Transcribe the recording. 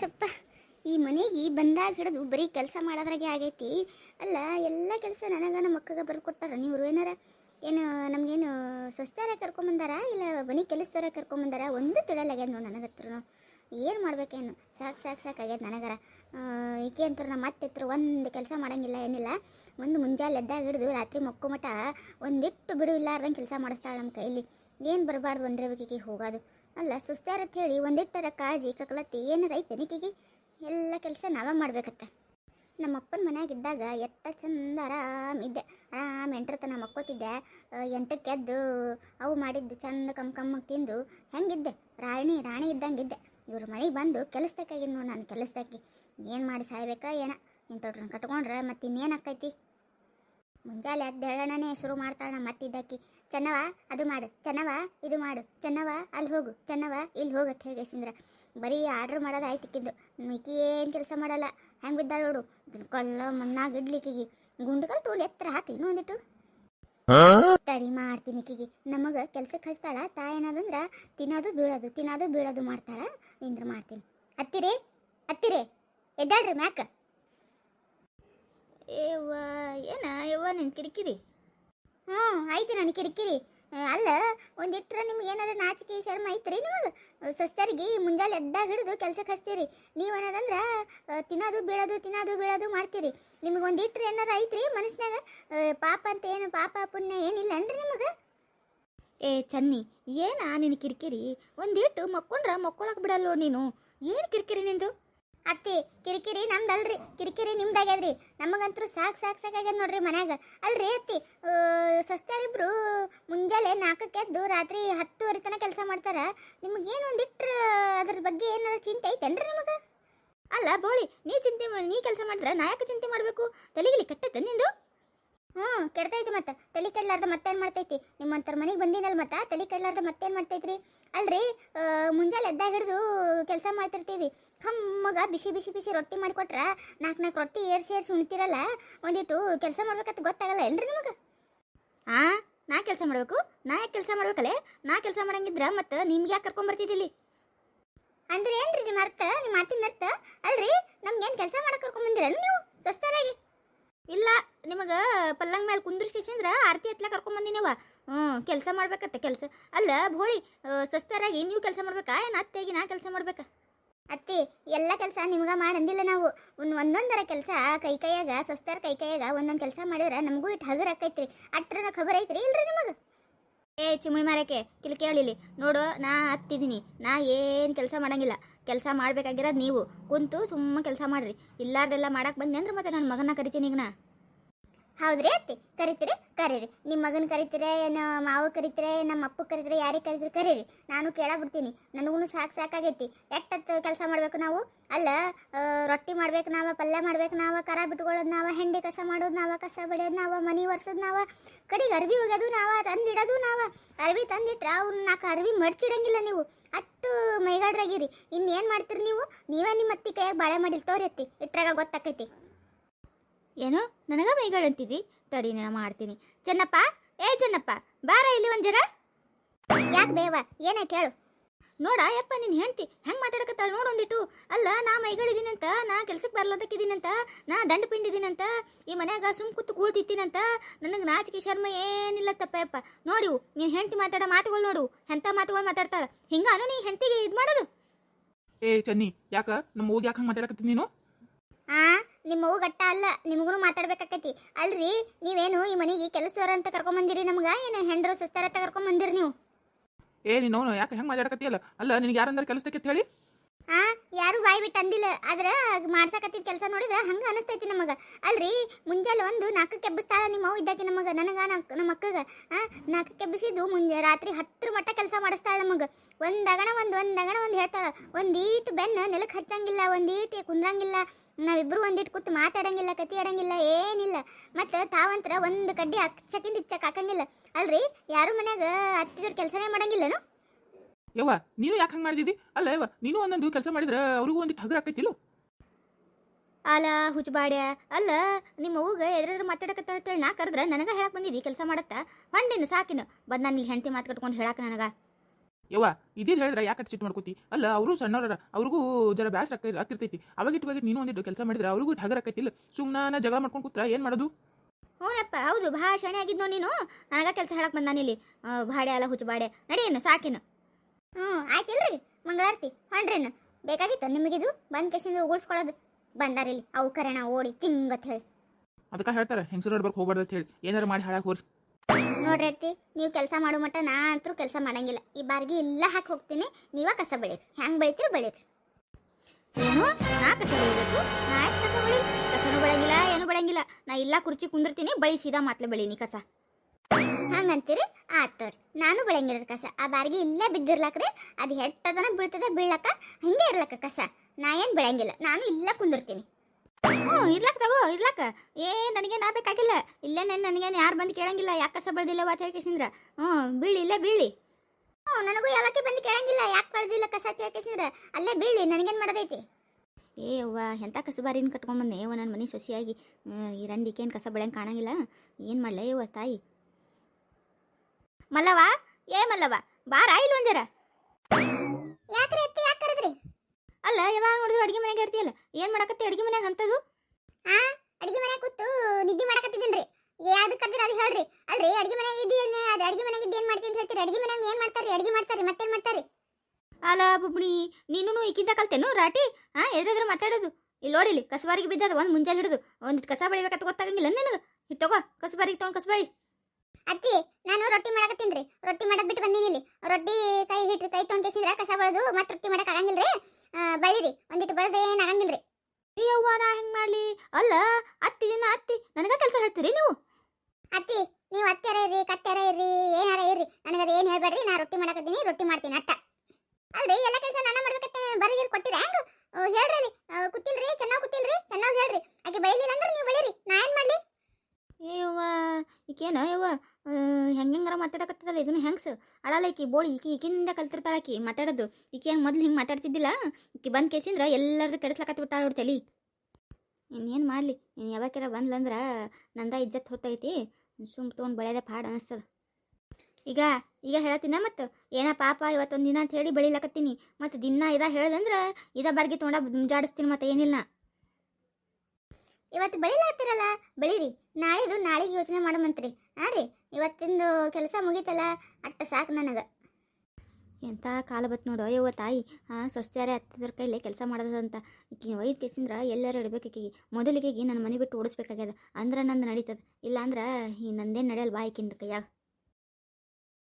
ಶಪ್ಪ ಈ ಮನೆಗೆ ಬಂದಾಗ ಹಿಡಿದು ಬರೀ ಕೆಲಸ ಮಾಡೋದ್ರಾಗೆ ಆಗೈತಿ. ಅಲ್ಲ, ಎಲ್ಲ ಕೆಲಸ ನನಗೆ ನಮ್ಮ ಅಕ್ಕಗೆ ಬರ್ದು ಕೊಟ್ಟಾರ ನೀವು ಏನಾರ ಏನು, ನಮಗೇನು ಸ್ವಸ್ಥರ ಕರ್ಕೊಂಬಂದಾರ ಇಲ್ಲ ಮನೆ ಕೆಲಸದವರ ಕರ್ಕೊಂಬಂದಾರ? ಒಂದು ತಿಳಿಯಲಾಗ್ಯದ ನೋಡಿ ನನಗೆ ಹತ್ರ. ಏನು ಮಾಡ್ಬೇಕೇನು? ಸಾಕು ಸಾಕು ಸಾಕು ಆಗ್ಯದ ನನಗರ. ಈಕೆ ಅಂತ ನಮ್ಮ ಮತ್ತೆ ಹತ್ರ ಒಂದು ಕೆಲಸ ಮಾಡಂಗಿಲ್ಲ, ಏನಿಲ್ಲ. ಒಂದು ಮುಂಜಾನೆ ಎದ್ದಾಗ ಹಿಡಿದು ರಾತ್ರಿ ಮಕ್ಕೊಮಟ ಒಂದಿಟ್ಟು ಬಿಡು ಇಲ್ಲಾರ್ದಂಗೆ ಕೆಲಸ ಮಾಡಿಸ್ತಾಳೆ ನಮ್ಮ ಕೈಲಿ. ಏನು ಬರಬಾರ್ದು ಅಂದ್ರೆ ಬೇಕೀಗೆ ಹೋಗೋದು. ಅಲ್ಲ ಸುಸ್ತಾರ ಅಂತ ಹೇಳಿ ಒಂದಿಟ್ಟರ ಕಾಳಜಿ, ಕಕಲತ್ತಿ ಏನಾರ ಐತೆ ಎಲ್ಲ ಕೆಲಸ ನಾವೇ ಮಾಡ್ಬೇಕತ್ತ. ನಮ್ಮ ಅಪ್ಪನ ಮನ್ಯಾಗ ಇದ್ದಾಗ ಎತ್ತ ಚಂದ ಆರಾಮ್ ಇದ್ದೆ. ಆರಾಮ್ ಎಂಟ್ರತನ ಮಕ್ಕೋತಿದ್ದೆ. ಎಂಟಕ್ಕೆದ್ದು ಎಂಟಕ್ಕೆ ಎದ್ದು ಅವು ಮಾಡಿದ್ದು ಚಂದ ಕಮ್ ಕಮ್ಮಗೆ ತಿಂದು ಹೆಂಗಿದ್ದೆ. ರಾಣಿ ರಾಣಿ ಇದ್ದಂಗಿದ್ದೆ ಇವ್ರ ಮನೆಗೆ ಬಂದು ಕೆಲಸದಾಗಿ ನೋಡಿ ನಾನು ಕೆಲಸದಾಗಿ ಏನು ಮಾಡಿ ಸಾಯ್ಬೇಕಾ, ಏನ? ಇಂಥವ್ರನ್ನ ಕಟ್ಕೊಂಡ್ರೆ ಮತ್ತೆ ಇನ್ನೇನು ಆಕೈತಿ? ಮುಂಜಾನೆ ಎದ್ದು ಹೇಳೋಣನೇ ಶುರು ಮಾಡ್ತಾಳ ಮತ್ತಿದ್ದಕ್ಕಿ ಚೆನ್ನವ ಅದು ಮಾಡು. ಚೆನ್ನವ ಇದು ಮಾಡು. ಚೆನ್ನವ ಅಲ್ಲಿ ಹೋಗು. ಚೆನ್ನವ ಇಲ್ಲಿ ಹೋಗು ಅಂತ ಹೇಳಿ ಸಿಂದ್ರ ಬರೀ ಆರ್ಡ್ರ್ ಮಾಡೋದು ಆಯ್ತಿಕ್ಕಿದ್ದು ಮಿಕ್ಕಿ ಏನು ಕೆಲಸ ಮಾಡಲ್ಲ. ಹೆಂಗೆ ಬಿದ್ದಾಳ ನೋಡು. ಕಳ್ಳ ಮಣ್ಣಾಗ ಇಡ್ಲಿಕ್ಕಿಗಿ. ಗುಂಡ್ಕಲ್ ತೋಲ್ ಎತ್ತರ ಹಾಕಿ ಇನ್ನೊಂದಿಟ್ಟು ತಡಿ ಮಾಡ್ತೀನಿ ಕಿಗಿ ನಮಗೆ ಕೆಲ್ಸಕ್ಕೆ ಹಚ್ತಾಳ. ತಾಯಿ ಏನದಂದ್ರ ತಿನ್ನೋದು, ಬೀಳೋದು. ತಿನ್ನೋದು, ಬೀಳೋದು ಮಾಡ್ತಾಳ. ಇಂದ್ರ ಮಾಡ್ತೀನಿ. ಹತ್ತಿರಿ ಹತ್ತಿರಿ ಎದ್ದಾಳ್ರಿ ಮ್ಯಾಕ. ಏವ್ವ ಏನ ಯವ್ವ ನಿನ್ ಕಿರಿಕಿರಿ? ಹ್ಞೂ ಆಯ್ತು ನಾನು ಕಿರಿಕಿರಿ. ಅಲ್ಲ ಒಂದಿಟ್ರ ನಿಮ್ಗೆ ಏನಾರ ನಾಚಿಕೆ ಶರ್ಮ ಐತ್ರಿ ನಿಮಗೆ? ಸೊಸ್ತರಿಗೆ ಮುಂಜಾನೆ ಎದ್ದಾಗ ಹಿಡಿದು ಕೆಲ್ಸಕ್ಕೆ ಹಚ್ತೀರಿ. ನೀವು ಆ, ತಿನ್ನೋದು ಬೀಳೋದು ತಿನ್ನೋದು ಬೀಳೋದು ಮಾಡ್ತೀರಿ. ನಿಮಗೆ ಒಂದಿಟ್ರ ಏನಾರ ಐತ್ರಿ ಮನಸ್ನಾಗ ಪಾಪ ಅಂತ ಏನು ಪಾಪ ಪುಣ್ಯ ಏನಿಲ್ಲ ಅನ್ರಿ ನಿಮಗೆ? ಏ ಚನ್ನಿ ಏನಾ ನಿನ್ನ ಕಿರಿಕಿರಿ? ಒಂದಿಟ್ಟು ಮಕ್ಕೊಂಡ್ರ ಮಕ್ಕೊಳಕ್ ಬಿಡಲ್ಲೋ ನೀನು? ಏನು ಕಿರಿಕಿರಿ ನಿಂದು? ಅತ್ತಿ, ಕಿರಿಕಿರಿ ನಮ್ದಲ್ರಿ. ಕಿರಿಕಿರಿ ನಿಮ್ದಾಗ್ಯದ್ರಿ ನಮಗಂತೂ ಸಾಕು ಸಾಕು ಸಾಕಾಗ್ಯದ ನೋಡ್ರಿ ಮನ್ಯಾಗ. ಅಲ್ರಿ ಅತ್ತಿ ಸ್ವಸ್ಥರಿಬ್ರು ಮುಂಜಾನೆ ನಾಲ್ಕಕ್ಕೆ ಎದ್ದು ರಾತ್ರಿ ಹತ್ತುವರೆ ತನಕ ಕೆಲಸ ಮಾಡ್ತಾರ. ನಿಮಗೇನು ಒಂದಿಟ್ರ ಅದ್ರ ಬಗ್ಗೆ ಏನಾರ ಚಿಂತೆ ಐತೇನ್ರಿ ನಿಮಗೆ? ಅಲ್ಲ ಬೋಳಿ, ನೀ ಚಿಂತೆ ನೀ ಕೆಲಸ ಮಾಡಿದ್ರೆ ನಾ ಯಾಕೆ ಚಿಂತೆ ಮಾಡಬೇಕು? ತಲೆಗಿಲಿ ಕಟ್ಟತ್ತೆ ನಿಂದು? ಹ್ಞೂ, ಕೆಡ್ತೈತಿ ಮತ್ತೆ. ತಲೆ ಕೆಡ್ಲಾರ್ದ ಮತ್ತೇನು ಮಾಡ್ತೈತಿ? ನಿಮ್ಮಂತರ ಮನೆಗೆ ಬಂದಿನಲ್ಲ ಮತ್ತೆ? ತಲೆ ಕೆಡ್ಲಾರ್ದ ಮತ್ತೇನು ಮಾಡ್ತೈತ್ರಿ? ಅಲ್ರಿ ಮುಂಜಾನೆ ಎದ್ದಾಗ ಹಿಡಿದು ಕೆಲಸ ಮಾಡ್ತಿರ್ತೀವಿ. ಕಮ್ಮಗ ಬಿಸಿ ಬಿಸಿ ಬಿಸಿ ರೊಟ್ಟಿ ಮಾಡಿಕೊಟ್ರೆ ನಾಲ್ಕು ನಾಲ್ಕು ರೊಟ್ಟಿ ಏರ್ಸಿ ಏರ್ಸಿ ಉಣ್ತಿರಲ್ಲ, ಒಂದಿಟ್ಟು ಕೆಲಸ ಮಾಡ್ಬೇಕಂತ ಗೊತ್ತಾಗಲ್ಲ ಏನ್ರಿ ನಿಮಗೆ? ಹಾಂ ನಾ ಕೆಲಸ ಮಾಡಬೇಕು? ನಾ ಯಾಕೆ ಕೆಲಸ ಮಾಡ್ಬೇಕಲ್ಲೇ ನಾ ಕೆಲಸ ಮಾಡಂಗಿದ್ರ ಮತ್ತೆ ನಿಮ್ಗೆ ಯಾಕೆ ಕರ್ಕೊಂಬರ್ತಿದ್ದಿಲ್ಲಿ ಅಂದ್ರೆ ಏನ್ರಿ ನಿಮ್ಮ ಅರ್ಥ? ನಿಮ್ಮ ಮಾತಿನ ಅರ್ಥ? ಅಲ್ರಿ ನಮ್ಗೇನು ಕೆಲಸ ಮಾಡಕ್ಕೆ ಬಂದಿರಲ್ಲ ನೀವು? ಸ್ವಸ್ಥರಾಗಿ. ಇಲ್ಲ ನಿಮಗೆ ಪಲ್ಲಂಗ ಮೇಲೆ ಕುಂದ್ರಿಸ್ಕೇಸಿಂದ್ರ ಆರತಿ ಹತ್ಲ ಕರ್ಕೊಂಬಂದಿನವ ಹ್ಞೂ ಕೆಲಸ ಮಾಡ್ಬೇಕತ್ತ ಕೆಲಸ. ಅಲ್ಲ ಭೋಳಿ ಸ್ವಸ್ಥರಾಗಿ ನೀವು ಕೆಲಸ ಮಾಡ್ಬೇಕಾ? ಏನು ಅತ್ತೆಗೆ ನಾ ಕೆಲಸ ಮಾಡ್ಬೇಕಾ? ಅತ್ತಿ ಎಲ್ಲ ಕೆಲಸ ನಿಮ್ಗೆ ಮಾಡಂದಿಲ್ಲ ನಾವು. ಒಂದು ಒಂದೊಂದರ ಕೆಲಸ ಕೈ ಕೈಯಾಗ ಸ್ವಸ್ಥರ ಕೈ ಕೈಯಾಗ ಒಂದೊಂದು ಕೆಲಸ ಮಾಡಿದ್ರೆ ನಮಗೂ ಇಟ್ಟು ಹಗರ್ ಆಕೈತ್ರಿ. ಅಟ್ರನ ಖಬರ್ ಐತ್ರಿ ಇಲ್ರಿ ನಿಮಗೆ? ಏ ಚಿಮಣಿ ಮಾರಕ್ಕೆ ಕಿಲ್ ಕೇಳಿಲಿ ನೋಡು ನಾ ಹತ್ತಿದ್ದೀನಿ ನಾ ಏನು ಕೆಲಸ ಮಾಡಂಗಿಲ್ಲ. ಕೆಲಸ ಮಾಡಬೇಕಾಗಿರೋದು ನೀವು. ಕುಂತು ಸುಮ್ಮ ಕೆಲಸ ಮಾಡಿರಿ. ಇಲ್ಲಾರ್ದೆಲ್ಲ ಮಾಡಕ್ಕೆ ಬಂದೆ ಅಂದ್ರೆ ಮತ್ತೆ ನನ್ನ ಮಗನ ಕರಿತೀನಿ ಈಗ ಹೌದ್ರಿ ಅತ್ತಿ? ಕರಿತೀರಿ? ಕರೀರಿ. ನಿಮ್ಮ ಮಗನ ಕರಿತೀರಿ, ಏನು ಮಾವ ಕರಿತೀರಿ, ನಮ್ಮ ಅಪ್ಪ ಕರಿತೀರಿ, ಯಾರಿಗೆ ಕರಿತೀರಿ ಕರೀರಿ. ನಾನು ಕೇಳಬಿಡ್ತೀನಿ ನನಗೂ ಸಾಕು ಸಾಕಾಗೈತಿ. ಎಷ್ಟತ್ತು ಕೆಲಸ ಮಾಡ್ಬೇಕು ನಾವು? ಅಲ್ಲ ರೊಟ್ಟಿ ಮಾಡ್ಬೇಕು ನಾವ, ಪಲ್ಯ ಮಾಡ್ಬೇಕು ನಾವ, ಕರ ಬಿಟ್ಕೊಳ್ಳೋದು ನಾವ, ಹೆಂಡಿ ಕಸ ಮಾಡೋದು ನಾವ, ಕಸ ಬಡಿಯೋದು ನಾವ, ಮನಿ ಒರ್ಸೋದು ನಾವ, ಕಡೆಗೆ ಅರ್ವಿ ಒಗ್ಯೋದು ನಾವ, ತಂದಿಡೋದು ನಾವ, ಅರ್ವಿ ತಂದಿಟ್ರೆ ಅವ್ನ ನಾಲ್ಕು ಅರ್ವಿ ಮಡ್ಚಿಡಂಗಿಲ್ಲ ನೀವು. ಅಟ್ಟು ಮೈಗಾಡ್ರಾಗಿರಿ. ಇನ್ನೇನು ಮಾಡ್ತೀರಿ ನೀವು? ನೀವೇ ನಿಮ್ಮ ಅತ್ತಿ ಕೈಯಾಗ ಬಾಳೆ ಮಾಡಿಲ್ ತೋರಿ ಅತ್ತಿ. ಇಟ್ರಾಗ ಗೊತ್ತಾಕೈತಿ. ಏನು? ನನಗ ಮೈಗಳಂತಿದ್ವಿ ತಡಿ ನಾನು ಮಾಡ್ತೀನಿ. ಚೆನ್ನಪ್ಪ? ಏ ಚೆನ್ನಪ್ಪ ಬಾರ ಇಲ್ಲಿ ಒಂದ್ ಜರ. ಯಾಕೆ ಬೇವ? ಏನೇ ಕೇಳು. ನೋಡ ಯಪ್ಪ ನೀನು ಹೆಂಡ್ತಿ ಹೆಂಗ್ ಮಾತಾಡಕತ್ತಾಳ ನೋಡು ಒಂದಿಟ್ಟು. ಅಲ್ಲ ನಾ ಮೈಗಳಿದ್ದೀನಂತ ನಾ ಕೆಲ್ಸಕ್ಕೆ ಬರ್ಲಾದಕ್ಕಿದ್ದೀನಂತ ನಾ ದಂಡ ಪಿಂಡಿದ್ದೀನಂತ ಈ ಮನ್ಯಾಗ ಸುಮ್ ಕೂತು ಕೂಳ್ತಿತ್ತೀನಂತ ನನಗೆ ನಾಚಿಕೆ ಶರ್ಮ ಏನಿಲ್ಲ ತಪ್ಪ ಯಪ್ಪ. ನೋಡಿವು ನೀನು ಹೆಂಡ್ತಿ ಮಾತಾಡೋ ಮಾತುಗಳು ನೋಡು. ಎಂತ ಮಾತುಗಳು ಮಾತಾಡ್ತಾಳ? ಹಿಂಗಾನು ನೀ ಹೆಂಡ್ತಿಗೆ ಇದು ಮಾಡೋದು? ಏ ಚನ್ನಿ ಯಾಕ? ನಮ್ಮ ಊಗ್ ಯಾಕೆ ಹಂಗೆ ಮಾತಾಡಕತ್ತಿ ನೀನು? ಆ? ನಿಮ್ಮ ಮಗು ಗಟ್ಟ ಅಲ್ಲ ನಿಮಗೂ ಮಾತಾಡ್ಬೇಕಾಕೈತಿ. ಅಲ್ರಿ ನೀವೇನು ಈ ಮನೆಗೆ ಕೆಲಸದವ್ರ ಅಂತ ಕರ್ಕೊಂಬಂದಿರಿ ನಮ್ಗೆ? ಏನು ಹೆಂಡ್ರು ಸುಸ್ತಾರ ಅಂತ ಕರ್ಕೊಂಬಂದಿರಿ ನೀವು? ಏ ನೀನು ಯಾಕೆ ಹೆಂಗೆ ಮಾತಾಡಕತ್ತಿಯಲ್ಲ ಅಲ್ಲ? ನಿನಗೆ ಯಾರಂದ್ರೆ ಕೆಲಸಕ್ಕೆ ಹೇಳಿ? ಆ ಯಾರು ಬಾಯಿ ಬಿಟ್ಟು ಅಂದಿಲ್ಲ ಆದ್ರೆ ಮಾಡ್ಸಕತ್ತಿದ್ ಕೆಲಸ ನೋಡಿದ್ರೆ ಹಂಗ ಅನಿಸ್ತೈತಿ ನಮಗ. ಅಲ್ರಿ ಮುಂಜಾನೆ ಒಂದು ನಾಲ್ಕು ಕೆಬ್ಬಿಸ್ತಾಳ ನಿಮ್ಮ ಅವ್ವ ಇದ್ದಾಕಿ ನಮಗ ನನಗ ನಮ್ಮ ಅಕ್ಕಗ. ಆ ನಾಲ್ಕು ಕೆಬ್ಬಿಸಿದ್ದು ಮುಂಜೆ ರಾತ್ರಿ ಹತ್ತರ ಮಟ್ಟ ಕೆಲಸ ಮಾಡಿಸ್ತಾಳ ನಮಗ. ಒಂದ್ ಅಗಣ ಒಂದ್ ಒಂದ್ ಅಗಣ ಒಂದ್ ಹೇಳ್ತಾಳ. ಒಂದೀಟು ಬೆನ್ನ ನೆಲಕ್ಕೆ ಹಚ್ಚಂಗಿಲ್ಲ ಒಂದೀಟು ಕುಂದ್ರಂಗಿಲ್ಲ. ನಾವಿಬ್ರು ಒಂದಿಟ್ಟು ಕೂತು ಮಾತಾಡಂಗಿಲ್ಲ ಕತಿ ಆಡಂಗಿಲ್ಲ ಏನಿಲ್ಲ. ಮತ್ತು ತಾವಂತ್ರ ಒಂದು ಕಡ್ಡಿ ಚಕಿಂದ ಇಚ್ಚಕ್ ಹಾಕಂಗಿಲ್ಲ. ಅಲ್ರಿ ಯಾರು ಮನ್ಯಾಗ ಹತ್ತಿದ್ರ ಕೆಲಸನೇ ಮಾಡಂಗಿಲ್ಲನು? ಯವ್ವ ನೀನು ಯಾಕೆ ಹಂಗೆ ಮಾಡಿದಿ ಅಲ್ಲ ಯವ್ವ ನೀನು ಒಂದೊಂದು ಕೆಲಸ ಮಾಡಿದ್ರೆ ಅವ್ರಿಗೂ ಒಂದಿಟ್ಟು ಹಗುರ ಆಕೈತಿಲ್ಲ? ಅಲ ಹುಚ್ಚಬಾಡ್ಯ ಅಲ್ಲ ನಿಮ್ಮ ಅವ್ಗ ಎದ್ರೆದ್ರ ಮಾತಾಡಕತ್ತ ನಾ ಕರೆದ್ರೆ ನನಗೆ ಹೇಳಕ್ ಬಂದಿದ್ದಿ ಕೆಲಸ ಮಾಡತ್ತ. ಹೊಂಡಿನ ಸಾಕಿನ. ಬಂದ್ ನಾನು ಇಲ್ಲಿ ಹೆಂಡತಿ ಮಾತು ಕಟ್ಕೊಂಡು ಹೇಳಕ್ಕೆ ನನಗ. ಯವ್ವ ಇದಿದ್ದು ಹೇಳಿದ್ರೆ ಯಾಕೆ ಚಿಟ್ ಮಾಡ್ಕೋತಿ? ಅಲ್ಲ ಅವರು ಸಣ್ಣವ್ರ ಅವ್ರಿಗೂ ಜರ ಬ್ಯಾಸ್ ರಕ್ಕ ಹಾಕಿರ್ತೈತಿ ಅವಾಗ ಇಟ್ಟು ನೀನು ಒಂದಿಟ್ಟು ಕೆಲಸ ಮಾಡಿದ್ರೆ ಅವ್ರಿಗೂ ಹಗರ ಇಲ್ಲ ಸುಮ್ಮನೆ ಜಗಳ ಮಾಡ್ಕೊಂಡು ಕೂತ್ರ ಏನು ಮಾಡೋದು? ಹ್ಞೂನಪ್ಪ ಹೌದು ಭಾಳ ಶಣೆ ಆಗಿದ್ನೋ ನೀನು? ನನಗ ಕೆಲಸ ಹೇಳಕ್ ಬಂದಾನ ಇಲ್ಲಿ. ಬಾಡೆ ಅಲ್ಲ ಹುಚ್ಚು ಬಾಡೆ ನಡೀನು ಸಾಕಿನ ಹ್ಞೂ ಆಯ್ತಿಲ್ರಿ ಮಂಗಳಾರತಿ. ಹೊಂಡ್ರೇನು ಬೇಕಾಗಿತ್ತು ನಿಮಗಿದು? ಬಂದ್ ಕೇಸಿಂದ ಉಗುಳ್ಸ್ಕೊಳ್ಳೋದು. ಬಂದಾರಿಲ್ಲಿ ಅವು ಕರಣ ಓಡಿ ಚಿಂಗತ್ ಹೇಳಿ. ಅದಕ್ಕೆ ಹೇಳ್ತಾರೆ ಹೆಂಗಸರು ಹೋಗ್ಬಾರ್ದು ಅಂತ ಹೇಳಿ. ಏನಾರು ಮಾಡಿ ಹಾಳಾಗಿ ಹೋರಿ. ನೋಡ್ರಿ ಅತ್ತಿ, ನೀವು ಕೆಲಸ ಮಾಡೋ ಮಟ್ಟ ನಾ ಅಂತೂ ಕೆಲಸ ಮಾಡಂಗಿಲ್ಲ. ಈ ಬಾರ್ಗಿ ಎಲ್ಲ ಹಾಕಿ ಹೋಗ್ತೀನಿ, ನೀವ ಕಸ ಬೆಳೀರಿ. ಹ್ಯಾಂಗ್ ಬೆಳಿತೀರಿ ಬೆಳೀರಿ. ಏನು? ನಾ ಕಸ ಬೆಳಿಬೇಕು. ನಾ ಕಸ ಬೆಳಿ ಕಸನೂ ಬೆಳಂಗಿಲ್ಲ, ಏನು ಬೆಳಂಗಿಲ್ಲ. ನಾ ಇಲ್ಲ ಕುರ್ಚಿ ಕುಂದಿರ್ತೀನಿ, ಬಳಿ ಸೀದಾ ಮಾತ್ಲೆ ಬೆಳೀನಿ ಕಸ. ಹಂಗಂತೀರಿ? ಆತ್ತೋರಿ ನಾನು ಬೆಳಂಗಿಲ್ಲ ಕಸ. ಆ ಬಾರ್ಗಿ ಇಲ್ಲೇ ಬಿದ್ದಿರ್ಲಕ್ರಿ ಅದು ಹೆಟ್ಟದನ ಬೀಳ್ತದೆ ಬೀಳಕ್ಕ ಹಿಂಗೆ ಇರ್ಲಕ್ಕ ಕಸ. ನಾ ಏನು ಬೆಳಂಗಿಲ್ಲ. ನಾನು ಇಲ್ಲ ಕುಂದಿರ್ತೀನಿ. ಹ್ಞೂ ಇರ್ಲಕ್ ತಗೋ, ಇರ್ಲಾಕ. ಏ ನನಗೇನು ಆಗಬೇಕಾಗಿಲ್ಲ ಬೇಕಾಗಿಲ್ಲ. ಇಲ್ಲೇ, ನೆನ್ ನನಗೇನು ಯಾರು ಬಂದು ಕೇಳಂಗಿಲ್ಲ. ಯಾಕೆ ಕಸ ಬಳ್ದಿಲ್ಲ ಅಂತ ಹೇಳ್ಕೇಸಿಂದ್ರ ಹ್ಞೂ ಬೀಳಿ, ಇಲ್ಲೇ ಬೀಳಿ. ಹ್ಞೂ ನನಗೂ ಯಾವತ್ತೇ ಬಂದು ಕೇಳಂಗಿಲ್ಲ. ಯಾಕೆ ಬಳ್ದಿಲ್ಲ ಕಸ ಕೇಳ್ಕೇಸಿದ್ರೆ ಅಲ್ಲೇ ಬೀಳಿ, ನನಗೇನು ಮಾಡೋದೈತಿ? ಏ, ಅವ್ವ ಎಂಥ ಕಸಬಾರಿನ ಕಟ್ಕೊಂಬಂದೆ ಯವ್ವ ನನ್ನ ಮನೆ ಸೊಸಿಯಾಗಿ. ಈ ರಂಡಿಕೇನು ಕಸ ಬೆಳೆಯಂಗೆ ಕಾಣಂಗಿಲ್ಲ. ಏನು ಮಾಡಲ? ಯವ್ವ ತಾಯಿ. ಮಲ್ಲವ ಏ ಮಲ್ಲವ ಬಾರ, ಇಲ್ಲ ಒಂಜರ? ಯಾಕ್ರಿ ಅತ್ತ ಅಲ್ಲ ಯಾವಾಗ ನೋಡಿದ್ರು ಅಡುಗೆ ಮನೆಗೆ ಇರ್ತೀಯಲ್ಲ? ಏನು ಮಾಡಕತ್ತಿ ಅಡಿಗೆ ಮನೆಗೆ ಅಂತದು? ಆ ಅಡಿಗೆ ಮನೆಗೆ ಕೂತು ನಿದ್ದೆ ಮಾಡಕತ್ತಿದ್ದೀನಿ ಯಾವ್ದು ಕದ್ದಿರ ಅದು ಹೇಳ್ರಿ. ಅಲ್ರಿ ಅಡಿಗೆ ಮನೆಗೆ ಇದ್ದೀನಿ ಅದು ಅಡಿಗೆ ಮನೆಗೆ ಇದ್ದು ಏನು ಮಾಡ್ತೀನಿ ಅಂತ ಹೇಳ್ತೀರಿ. ಅಡಿಗೆ ಮನೆಗೆ ಏನು ಮಾಡ್ತಾರ್ರಿ? ಅಡಿಗೆ ಮಾಡ್ತಾರ್ರಿ ಮತ್ತೇನು ಮಾಡ್ತಾರ್ರಿ? ಅಲ್ಲ ಬುಬ್ಣಿ ನೀನು ಈಗಿಂದ ಕಲ್ತೇನು ರಾಟಿ? ಹಾ ಎದ್ರೆದ್ರ ಮಾತಾಡೋದು? ಇಲ್ಲಿ ನೋಡಿಲಿ ಕಸಬಾರಿಗೆ ಬಿದ್ದದ ಒಂದು ಮುಂಜಾನೆ ಹಿಡಿದು. ಒಂದಿಟ್ಟು ಕಸ ಬೆಳಿಬೇಕಂತ ಗೊತ್ತಾಗಂಗಿಲ್ಲ ನಿನಗೆ? ಹಿಟ್ಟು ತಗೋ ಕಸಬಾರಿಗೆ ತೊಗೊಂಡು ಕಸಬಾಳಿ ಅತ್ತಿ ನಾನು ರೊಟ್ಟಿ ಮಾಡಕತ್ತೀನ್ರಿ ರೊಟ್ಟಿ ಮಾಡಕ್ ಬಿಟ್ಟು ಬಂದೀನಿ ಇಲ್ಲಿ. ರೊಟ್ಟಿ ಕೈ ಹಿಟ್ಟು ಕೈ ತೊಗೊಂಡಿಸಿದ್ರ ಕಸ ಬಳದು ಮತ್ತೆ ರೊಟ್ಟಿ ಮಾಡಕ್ ಆಗಂಗಿಲ್ರಿ ಆ, ಬಳಿರಿ ಒಂದಿಟ್ಟು ಬಳದ ಏನು ಆಗಂಗಿಲ್ರಿ ಅಯ್ಯವ್ವ ನಾ ಹೆಂಗೆ ಮಾಡಲಿ ಅಲ್ಲ ಅತ್ತಿ ದಿನ ಅತ್ತಿ ನನಗ ಕೆಲಸ ಹೇಳ್ತೀರಿ ನೀವು? ಅತ್ತಿ ನೀವು ಅತ್ತೆರ ಇರ್ರಿ ಕತ್ತೆರ ಇರ್ರಿ ಏನಾರ ಇರ್ರಿ ನನಗೆ ಅದು ಏನು ಹೇಳ್ಬೇಡ್ರಿ ನಾ ರೊಟ್ಟಿ ಮಾಡಕತ್ತೀನಿ ರೊಟ್ಟಿ ಮಾಡ್ತೀನಿ ಅಟ್ಟ. ಅಲ್ರಿ ಎಲ್ಲ ಕೆಲಸ ನಾನು ಮಾಡ್ಬೇಕತ್ತೆ ಬರೀಗಿರ್ ಕೊಟ್ಟಿರ ಹೆಂಗ? ಹೇಳ್ರಿ ಅಲ್ಲಿ ಕುತ್ತಿಲ್ರಿ ಚೆನ್ನಾಗಿ ಕುತ್ತಿಲ್ರಿ ಚೆನ್ನಾಗಿ ಹೇಳ್ರಿ ಆಕೆ ಬೈಲಿಲ್ಲ ಅಂದ್ರೆ ನೀವು ಬೆಳೀರಿ ನಾ ಏನು ಮಾಡ್ಲಿ? ಏಯವ್ವ ಈಕೇನ ಯವ್ವ ಹೆಂಗಾರ ಮಾತಾಡಕತ್ತದಲ್ಲ ಇದನ್ನ ಹೆಂಗ್ಸ್? ಅಳಲ್ಲ ಈಕಿ ಬೋಳಿ ಈಕಿ ಈಕಿನಿಂದ ಕಲ್ತಿರ್ತಾಳ ಆಕಿ ಮಾತಾಡೋದು. ಈಕಿ ಏನು ಮೊದ್ಲು ಹಿಂಗೆ ಮಾತಾಡ್ತಿದ್ದಿಲ್ಲ? ಈಕಿ ಬಂದು ಕೇಸಿಂದ್ರ ಎಲ್ಲರದು ಕೆಡಿಸ್ಲಕತ್ತಿ ಬಿಟ್ಟಾಳ ಅವ್ರ ತಲಿ. ಇನ್ನೇನು ಮಾಡಲಿ? ನೀನು ಯಾವಾಗಾರ ಬಂದ್ಲಂದ್ರೆ ನಂದ ಇಜ್ಜತ್ ಹೊತ್ತೈತಿ. ಸುಮ್ ತೊಗೊಂಡು ಬೆಳೆಯೋದೇ ಪಾಡ್ ಅನಿಸ್ತದ. ಈಗ ಈಗ ಹೇಳತ್ತಿನ ಮತ್ತು ಏನ ಪಾಪ ಇವತ್ತೊಂದು ದಿನ ಅಂತ ಹೇಳಿ ಬೆಳಿಲಕತ್ತೀನಿ. ಮತ್ತು ದಿನ ಇದ ಹೇಳ್ದಂದ್ರೆ ಇದ ಬಾರ್ಗಿ ತೊಗೊಂಡ ಜಾಡಿಸ್ತೀನಿ ಮತ್ತೆ ಏನಿಲ್ಲ. ಇವತ್ತು ಬೆಳಿಲಾತ್ತಿರಲ್ಲ ಬೆಳೀರಿ. ನಾಳೆದು ನಾಳೆಗೆ ಯೋಚನೆ ಮಾಡಮಂತ್ರಿ ಹಾಂ ರೀ, ಇವತ್ತಿಂದು ಕೆಲಸ ಮುಗೀತಲ್ಲ, ಅಟ್ಟ ಸಾಕು ನನಗೆ. ಎಂಥ ಕಾಲ ಬತ್ ನೋಡು. ಅಯ್ಯೋ ತಾಯಿ ಹಾಂ ಸ್ವಸ್ಥ್ಯಾರೆ ಹತ್ತದ್ರ ಕೈಲೇ ಕೆಲಸ ಮಾಡೋದಂತ ಈಕಿ ಒಯ್ದು ಕೆಸಿಂದ್ರ ಎಲ್ಲರೂ ಇಡಬೇಕು ಈಕಿಗೆ. ಮೊದಲಿಗೆ ನನ್ನ ಮನೆ ಬಿಟ್ಟು ಓಡಿಸ್ಬೇಕಾಗ್ಯದ. ಅಂದ್ರೆ ನಂದು ನಡೀತದೆ. ಇಲ್ಲಾಂದ್ರೆ ಈ ನಂದೇನು ನಡೆಯಲ್ಲ ಬಾ ಈಕಿಂದ ಕೈಯಾಗ?